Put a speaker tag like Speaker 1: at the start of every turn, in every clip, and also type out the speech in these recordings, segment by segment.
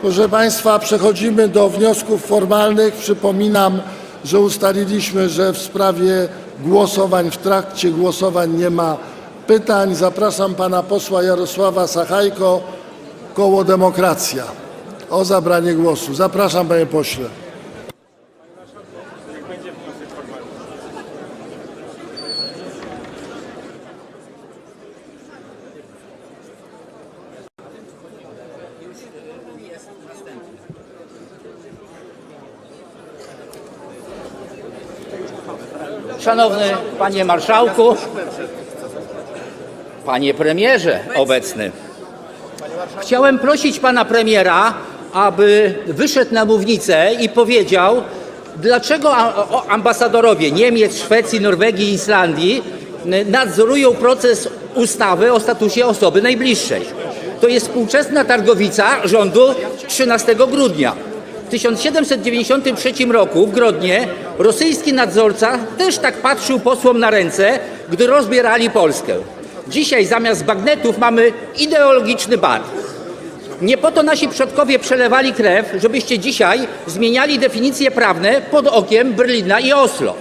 Speaker 1: Proszę Państwa, przechodzimy do wniosków formalnych. Przypominam, że ustaliliśmy, że w sprawie głosowań, w trakcie głosowań nie ma pytań. Zapraszam pana posła Jarosława Sachajko, koło Demokracja, o zabranie głosu. Zapraszam, panie pośle.
Speaker 2: Szanowny Panie Marszałku, Panie Premierze obecny, chciałem prosić Pana Premiera, aby wyszedł na mównicę i powiedział, dlaczego ambasadorowie Niemiec, Szwecji, Norwegii i Islandii nadzorują proces ustawy o statusie osoby najbliższej. To jest współczesna targowica rządu 13 grudnia. W 1793 roku w Grodnie rosyjski nadzorca też tak patrzył posłom na ręce, gdy rozbierali Polskę. Dzisiaj zamiast bagnetów mamy ideologiczny bar. Nie po to nasi przodkowie przelewali krew, żebyście dzisiaj zmieniali definicje prawne pod okiem Berlina i Oslo.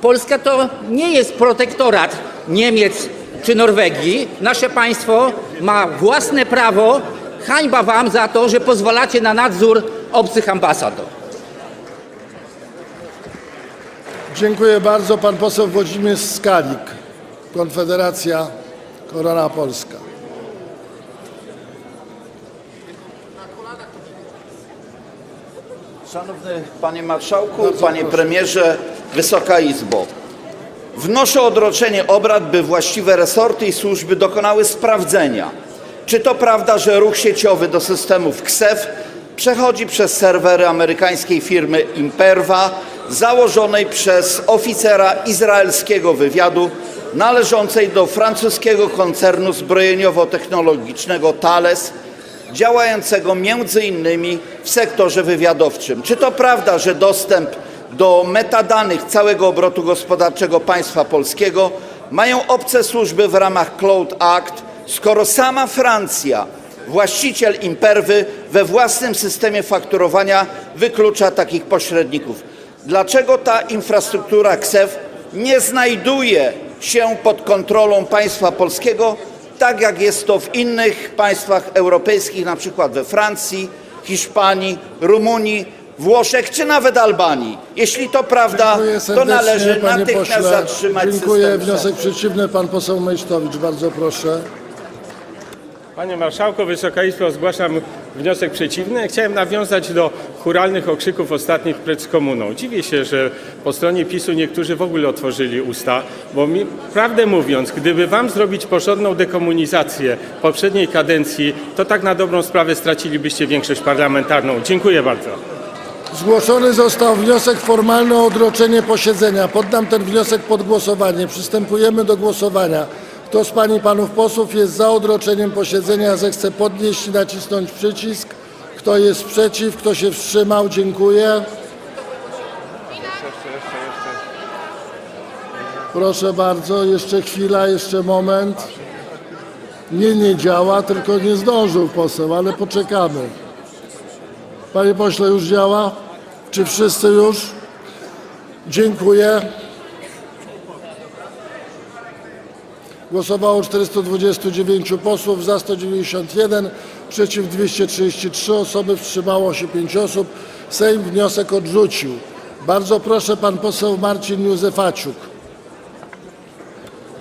Speaker 2: Polska to nie jest protektorat Niemiec czy Norwegii. Nasze państwo ma własne prawo. Hańba wam za to, że pozwalacie na nadzór obcych ambasador.
Speaker 1: Dziękuję bardzo. Pan poseł Włodzimierz Skalik, Konfederacja Korona Polska.
Speaker 3: Szanowny Panie Marszałku, Panie Premierze, Wysoka Izbo. Wnoszę o odroczenie obrad, by właściwe resorty i służby dokonały sprawdzenia, czy to prawda, że ruch sieciowy do systemów KSEF przechodzi przez serwery amerykańskiej firmy Imperva, założonej przez oficera izraelskiego wywiadu należącej do francuskiego koncernu zbrojeniowo-technologicznego Thales, działającego innymi w sektorze wywiadowczym. Czy to prawda, że dostęp do metadanych całego obrotu gospodarczego państwa polskiego mają obce służby w ramach Cloud Act, skoro sama Francja, właściciel Imperwy, we własnym systemie fakturowania wyklucza takich pośredników? Dlaczego ta infrastruktura KSEF nie znajduje się pod kontrolą państwa polskiego, tak jak jest to w innych państwach europejskich, na przykład we Francji, Hiszpanii, Rumunii, Włoszech czy nawet Albanii. Jeśli to prawda, to należy natychmiast zatrzymać
Speaker 1: Dziękuję.
Speaker 3: system.
Speaker 1: Wniosek przeciwny, pan poseł Mejsztowicz. Bardzo proszę.
Speaker 4: Panie Marszałku, Wysoka Izbo, zgłaszam wniosek przeciwny. Chciałem nawiązać do churalnych okrzyków ostatnich przed komuną. Dziwię się, że po stronie PiSu niektórzy w ogóle otworzyli usta, bo mi, prawdę mówiąc, gdyby wam zrobić porządną dekomunizację poprzedniej kadencji, to tak na dobrą sprawę stracilibyście większość parlamentarną. Dziękuję bardzo.
Speaker 1: Zgłoszony został wniosek formalny o odroczenie posiedzenia. Poddam ten wniosek pod głosowanie. Przystępujemy do głosowania. Kto z pań i panów posłów jest za odroczeniem posiedzenia, zechce podnieść i nacisnąć przycisk. Kto jest przeciw, kto się wstrzymał, dziękuję. Proszę bardzo, jeszcze chwila, jeszcze moment. Nie, nie działa, tylko nie zdążył poseł, ale poczekamy. Panie pośle, już działa? Czy wszyscy już? Dziękuję. Głosowało 429 posłów, za 191, przeciw 233 osoby, wstrzymało się 5 osób. Sejm wniosek odrzucił. Bardzo proszę, pan poseł Marcin Józefaciuk.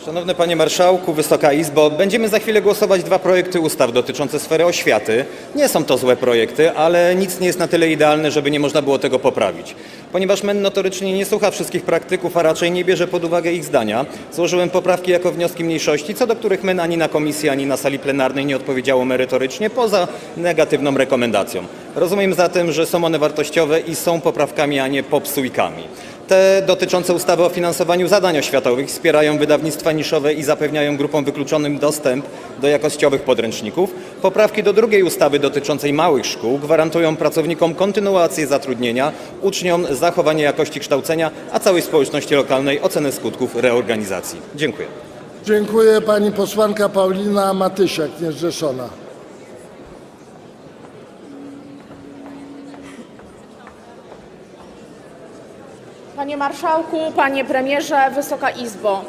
Speaker 5: Szanowny Panie Marszałku, Wysoka Izbo, będziemy za chwilę głosować dwa projekty ustaw dotyczące sfery oświaty. Nie są to złe projekty, ale nic nie jest na tyle idealne, żeby nie można było tego poprawić. Ponieważ MEN notorycznie nie słucha wszystkich praktyków, a raczej nie bierze pod uwagę ich zdania, złożyłem poprawki jako wnioski mniejszości, co do których MEN ani na komisji, ani na sali plenarnej nie odpowiedziało merytorycznie, poza negatywną rekomendacją. Rozumiem zatem, że są one wartościowe i są poprawkami, a nie popsujkami. Te dotyczące ustawy o finansowaniu zadań oświatowych wspierają wydawnictwa niszowe i zapewniają grupom wykluczonym dostęp do jakościowych podręczników. Poprawki do drugiej ustawy dotyczącej małych szkół gwarantują pracownikom kontynuację zatrudnienia, uczniom zachowanie jakości kształcenia, a całej społeczności lokalnej ocenę skutków reorganizacji. Dziękuję.
Speaker 1: Dziękuję. Pani posłanka Paulina Matysiak, niezrzeszona.
Speaker 6: Panie Marszałku, Panie Premierze, Wysoka Izbo.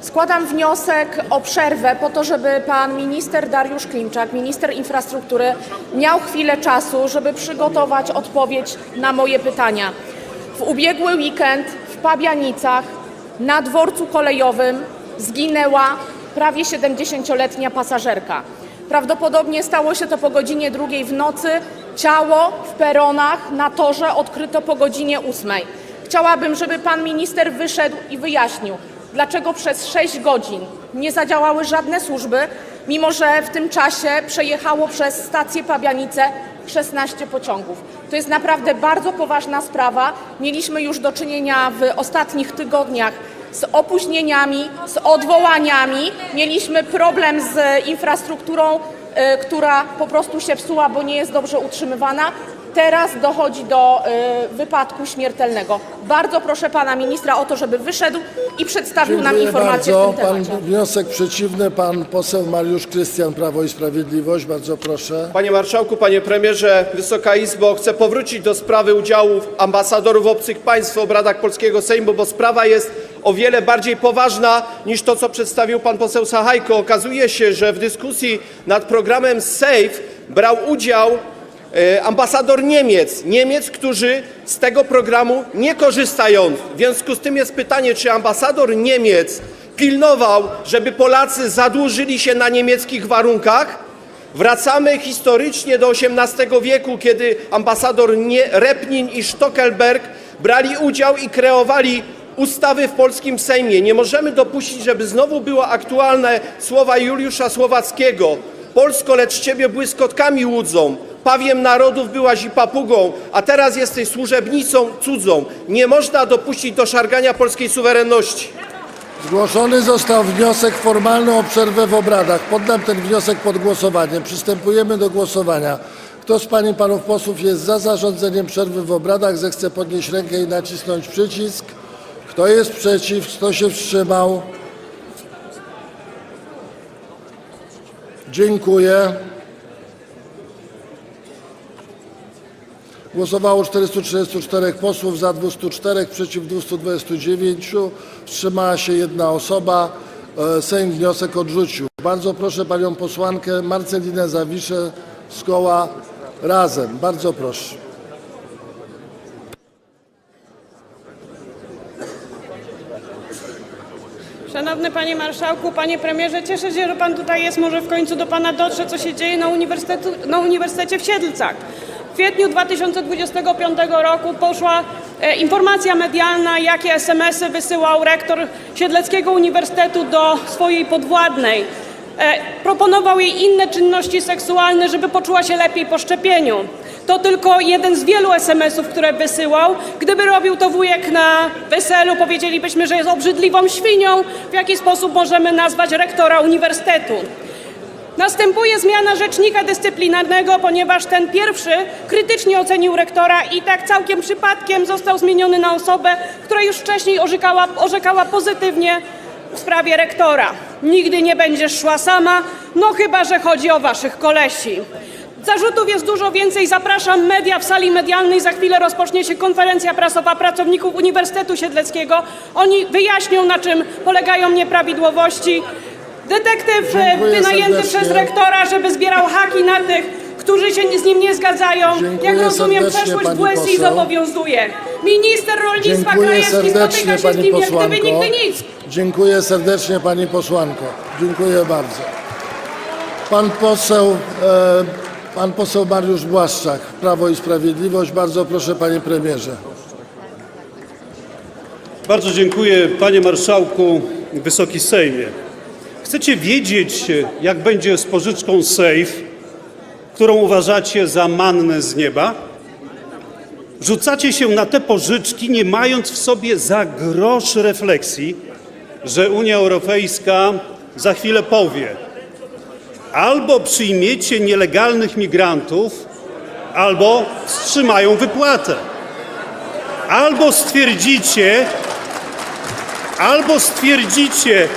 Speaker 6: Składam wniosek o przerwę po to, żeby pan minister Dariusz Klimczak, minister infrastruktury, miał chwilę czasu, żeby przygotować odpowiedź na moje pytania. W ubiegły weekend w Pabianicach na dworcu kolejowym zginęła prawie 70-letnia pasażerka. Prawdopodobnie stało się to po godzinie drugiej w nocy. Ciało w peronach na torze odkryto po godzinie ósmej. Chciałabym, żeby pan minister wyszedł i wyjaśnił, dlaczego przez 6 godzin nie zadziałały żadne służby, mimo że w tym czasie przejechało przez stację Pabianice 16 pociągów. To jest naprawdę bardzo poważna sprawa. Mieliśmy już do czynienia w ostatnich tygodniach z opóźnieniami, z odwołaniami. Mieliśmy problem z infrastrukturą, y, która po prostu się psuła, bo nie jest dobrze utrzymywana. Teraz dochodzi do y, wypadku śmiertelnego. Bardzo proszę pana ministra o to, żeby wyszedł i przedstawił nam
Speaker 1: Dziękuję
Speaker 6: informację
Speaker 1: bardzo.
Speaker 6: w tym
Speaker 1: Pan
Speaker 6: temacie.
Speaker 1: wniosek przeciwny, pan poseł Mariusz Krystian, Prawo i Sprawiedliwość. Bardzo proszę.
Speaker 7: Panie Marszałku, Panie Premierze, Wysoka Izbo, chcę powrócić do sprawy udziału ambasadorów obcych państw w obradach polskiego Sejmu, bo sprawa jest o wiele bardziej poważna niż to, co przedstawił pan poseł Sachajko. Okazuje się, że w dyskusji nad programem SAFE brał udział ambasador Niemiec, Niemiec, którzy z tego programu nie korzystają. W związku z tym jest pytanie, czy ambasador Niemiec pilnował, żeby Polacy zadłużyli się na niemieckich warunkach? Wracamy historycznie do XVIII wieku, kiedy ambasador Nie- Repnin i Stockelberg brali udział i kreowali ustawy w polskim Sejmie. Nie możemy dopuścić, żeby znowu były aktualne słowa Juliusza Słowackiego. Polsko, lecz ciebie błyskotkami łudzą. Pawiem narodów byłaś i papugą, a teraz jesteś służebnicą cudzą. Nie można dopuścić do szargania polskiej suwerenności.
Speaker 1: Zgłoszony został wniosek formalny o przerwę w obradach. Poddam ten wniosek pod głosowanie. Przystępujemy do głosowania. Kto z pań i panów posłów jest za zarządzeniem przerwy w obradach, zechce podnieść rękę i nacisnąć przycisk. Kto jest przeciw? Kto się wstrzymał? Dziękuję. Głosowało 434 posłów, za 204, przeciw 229, wstrzymała się jedna osoba. E, Sejm wniosek odrzucił. Bardzo proszę panią posłankę Marcelinę Zawiszę z koła Razem. Bardzo proszę.
Speaker 8: Szanowny Panie Marszałku, Panie Premierze, cieszę się, że Pan tutaj jest. Może w końcu do Pana dotrze, co się dzieje na, uniwersytetu, na Uniwersytecie w Siedlcach. W kwietniu 2025 roku poszła e, informacja medialna, jakie SMS-y wysyłał rektor Siedleckiego Uniwersytetu do swojej podwładnej. E, proponował jej inne czynności seksualne, żeby poczuła się lepiej po szczepieniu. To tylko jeden z wielu SMS-ów, które wysyłał. Gdyby robił to wujek na weselu, powiedzielibyśmy, że jest obrzydliwą świnią. W jaki sposób możemy nazwać rektora uniwersytetu? Następuje zmiana rzecznika dyscyplinarnego, ponieważ ten pierwszy krytycznie ocenił rektora i tak całkiem przypadkiem został zmieniony na osobę, która już wcześniej orzekała, orzekała pozytywnie w sprawie rektora. Nigdy nie będziesz szła sama, no chyba, że chodzi o waszych kolesi. Zarzutów jest dużo więcej. Zapraszam media w sali medialnej. Za chwilę rozpocznie się konferencja prasowa pracowników Uniwersytetu Siedleckiego. Oni wyjaśnią, na czym polegają nieprawidłowości. Detektyw e,
Speaker 1: Dziękuję
Speaker 8: wynajęty
Speaker 1: serdecznie.
Speaker 8: przez rektora, żeby zbierał haki na tych, którzy się z nim nie zgadzają.
Speaker 1: Dziękuję
Speaker 8: Jak rozumiem,
Speaker 1: serdecznie,
Speaker 8: przeszłość
Speaker 1: pani
Speaker 8: w USI
Speaker 1: poseł.
Speaker 8: zobowiązuje. Minister rolnictwa
Speaker 1: Dziękuję
Speaker 8: Krajewski
Speaker 1: serdecznie
Speaker 8: spotyka się z
Speaker 1: pani
Speaker 8: nim jak gdyby
Speaker 1: posłanko.
Speaker 8: nigdy nic.
Speaker 1: Dziękuję serdecznie pani posłanko. Dziękuję bardzo. Pan poseł, e, pan poseł Mariusz Błaszczak, Prawo i Sprawiedliwość. Bardzo proszę panie premierze.
Speaker 9: Bardzo dziękuję, panie marszałku, wysoki Sejmie. Chcecie wiedzieć, jak będzie z pożyczką SAFE, którą uważacie za mannę z nieba? Rzucacie się na te pożyczki, nie mając w sobie za grosz refleksji, że Unia Europejska za chwilę powie: albo przyjmiecie nielegalnych migrantów, albo wstrzymają wypłatę. Albo stwierdzicie, albo stwierdzicie,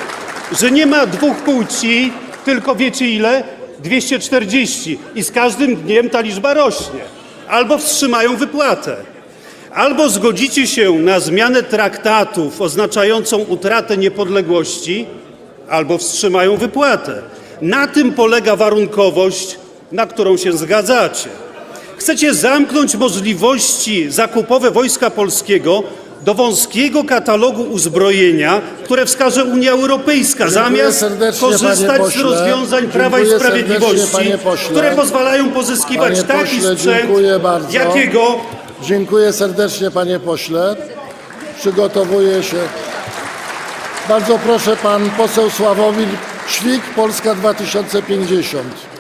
Speaker 9: że nie ma dwóch płci, tylko wiecie ile? 240 i z każdym dniem ta liczba rośnie. Albo wstrzymają wypłatę. Albo zgodzicie się na zmianę traktatów oznaczającą utratę niepodległości, albo wstrzymają wypłatę. Na tym polega warunkowość, na którą się zgadzacie. Chcecie zamknąć możliwości zakupowe Wojska Polskiego do wąskiego katalogu uzbrojenia, które wskaże Unia Europejska, zamiast korzystać z rozwiązań Prawa i Sprawiedliwości, które pozwalają pozyskiwać taki sprzęt, jakiego
Speaker 1: Dziękuję serdecznie, panie pośle. Przygotowuje się. Bardzo proszę, pan poseł Sławomir Ćwik, Polska 2050.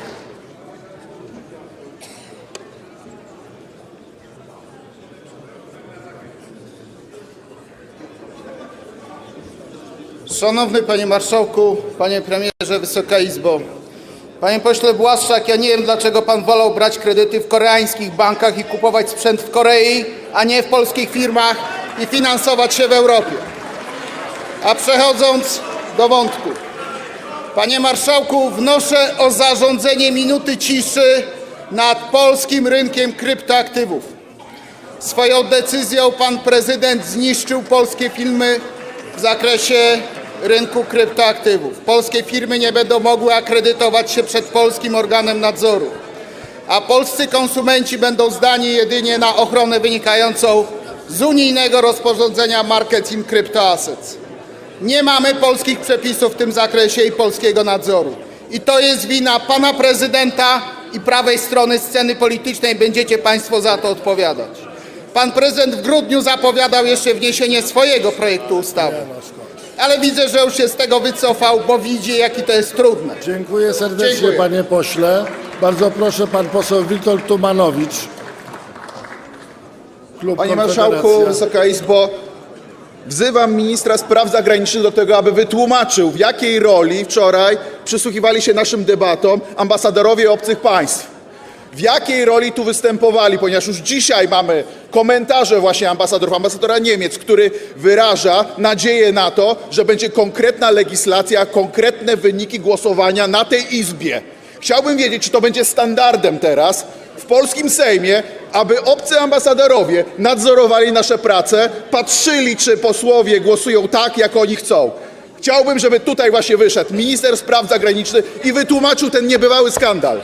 Speaker 10: Szanowny Panie Marszałku, Panie Premierze, Wysoka Izbo. Panie Pośle Błaszczak, ja nie wiem dlaczego Pan wolał brać kredyty w koreańskich bankach i kupować sprzęt w Korei, a nie w polskich firmach i finansować się w Europie. A przechodząc do wątku. Panie Marszałku, wnoszę o zarządzenie minuty ciszy nad polskim rynkiem kryptoaktywów. Swoją decyzją pan prezydent zniszczył polskie firmy w zakresie rynku kryptoaktywów. Polskie firmy nie będą mogły akredytować się przed polskim organem nadzoru, a polscy konsumenci będą zdani jedynie na ochronę wynikającą z unijnego rozporządzenia Markets in Crypto. Nie mamy polskich przepisów w tym zakresie i polskiego nadzoru. I to jest wina pana prezydenta i prawej strony sceny politycznej. Będziecie państwo za to odpowiadać. Pan prezydent w grudniu zapowiadał jeszcze wniesienie swojego projektu ustawy. Ale widzę, że już się z tego wycofał, bo widzi, jaki to jest trudne.
Speaker 1: Dziękuję serdecznie,
Speaker 10: Dziękuję.
Speaker 1: panie pośle. Bardzo proszę, pan poseł Witold Tumanowicz. Klub
Speaker 11: Panie. Marszałku, Wysoka Izbo, wzywam ministra spraw zagranicznych do tego, aby wytłumaczył, w jakiej roli wczoraj przysłuchiwali się naszym debatom ambasadorowie obcych państw. W jakiej roli tu występowali, ponieważ już dzisiaj mamy komentarze właśnie ambasadorów, ambasadora Niemiec, który wyraża nadzieję na to, że będzie konkretna legislacja, konkretne wyniki głosowania na tej Izbie. Chciałbym wiedzieć, czy to będzie standardem teraz w polskim Sejmie, aby obcy ambasadorowie nadzorowali nasze prace, patrzyli, czy posłowie głosują tak, jak oni chcą. Chciałbym, żeby tutaj właśnie wyszedł minister spraw zagranicznych i wytłumaczył ten niebywały skandal.